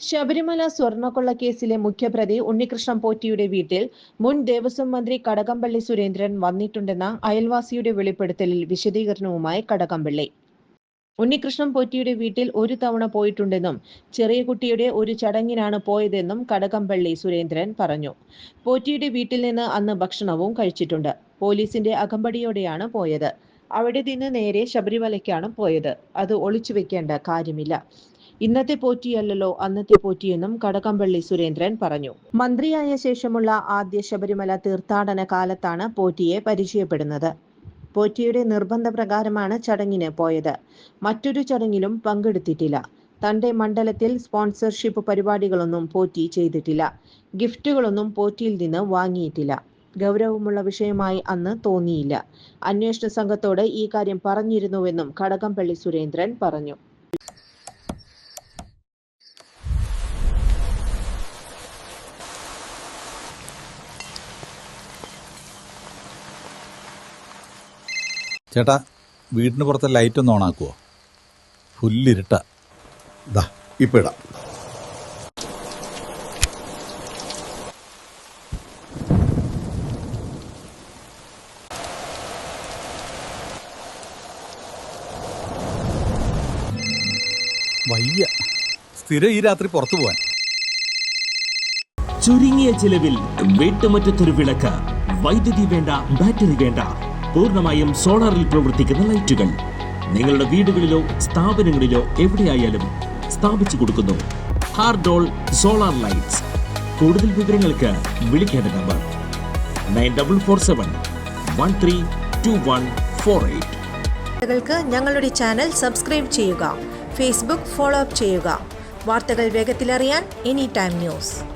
ശബരിമല സ്വർണക്കൊള്ള കേസിലെ മുഖ്യപ്രതി ഉണ്ണികൃഷ്ണൻ പോറ്റിയുടെ വീട്ടിൽ മുൻ ദേവസ്വം മന്ത്രി കടകംപള്ളി സുരേന്ദ്രൻ വന്നിട്ടുണ്ടെന്ന അയൽവാസിയുടെ വെളിപ്പെടുത്തലിൽ വിശദീകരണവുമായി കടകംപള്ളി. ഉണ്ണികൃഷ്ണൻ പോറ്റിയുടെ വീട്ടിൽ ഒരു തവണ പോയിട്ടുണ്ടെന്നും ചെറിയ കുട്ടിയുടെ ഒരു ചടങ്ങിനാണ് പോയതെന്നും കടകംപള്ളി സുരേന്ദ്രൻ പറഞ്ഞു. പോറ്റിയുടെ വീട്ടിൽ നിന്ന് അന്ന് ഭക്ഷണവും കഴിച്ചിട്ടുണ്ട്. പോലീസിന്റെ അകമ്പടിയോടെയാണ് പോയത്. അവിടെ നിന്ന് നേരെ ശബരിമലയ്ക്കാണ് പോയത്. അത് ഒളിച്ചു വെക്കേണ്ട കാര്യമില്ല. ഇന്നത്തെ പോറ്റിയല്ലല്ലോ അന്നത്തെ പോറ്റിയെന്നും കടകംപള്ളി സുരേന്ദ്രൻ പറഞ്ഞു. മന്ത്രിയായ ശേഷമുള്ള ആദ്യ ശബരിമല തീർത്ഥാടന കാലത്താണ് പോറ്റിയെ പരിചയപ്പെടുന്നത്. പോറ്റിയുടെ നിർബന്ധപ്രകാരമാണ് ചടങ്ങിന് പോയത്. മറ്റൊരു ചടങ്ങിലും പങ്കെടുത്തിട്ടില്ല. തന്റെ മണ്ഡലത്തിൽ സ്പോൺസർഷിപ്പ് പരിപാടികളൊന്നും പോറ്റി ചെയ്തിട്ടില്ല. ഗിഫ്റ്റുകളൊന്നും പോറ്റിയിൽ നിന്ന് വാങ്ങിയിട്ടില്ല. ഗൗരവമുള്ള വിഷയമായി അന്ന് തോന്നിയില്ല. അന്വേഷണ സംഘത്തോട് ഈ കാര്യം പറഞ്ഞിരുന്നുവെന്നും കടകംപള്ളി സുരേന്ദ്രൻ പറഞ്ഞു. ചേട്ടാ വീടിന് പുറത്തെ ലൈറ്റ് ഒന്ന് ഓണാക്കുവോ ഫുല്ലിരുട്ട ദാ ഇപ്പൊ ഇടാം. വയ്യ. സ്ഥിരം ഈ രാത്രി പുറത്തു പോവാൻ. ചുരുങ്ങിയ ചിലവിൽ വീട്ടുമുറ്റത്തൊരു വിളക്ക്. വൈദ്യുതി വേണ്ട ബാറ്ററി വേണ്ട. പൂർണമായും സോളാറിൽ പ്രവർത്തിക്കുന്ന ലൈറ്റുകൾ. നിങ്ങളുടെ വീടുകളിലോ സ്ഥാപനങ്ങളിലോ എവിടെയായാലും സ്ഥാപിച്ചു കൊടുക്കുന്നു. ഹാർഡോൾ സോളാർ ലൈറ്റ്സ്. കൂടുതൽ വിവരങ്ങൾക്ക് വിളിക്കേണ്ട number. Nine double four seven one three two one four eight. ഞങ്ങളുടെ ചാനൽ സബ്സ്ക്രൈബ് ചെയ്യുക. ഫേസ്ബുക്ക് ഫോളോ അപ്പ് ചെയ്യുക. വാർത്തകൾ വേഗത്തിലറിയാൻ എനി ടൈം ന്യൂസ്.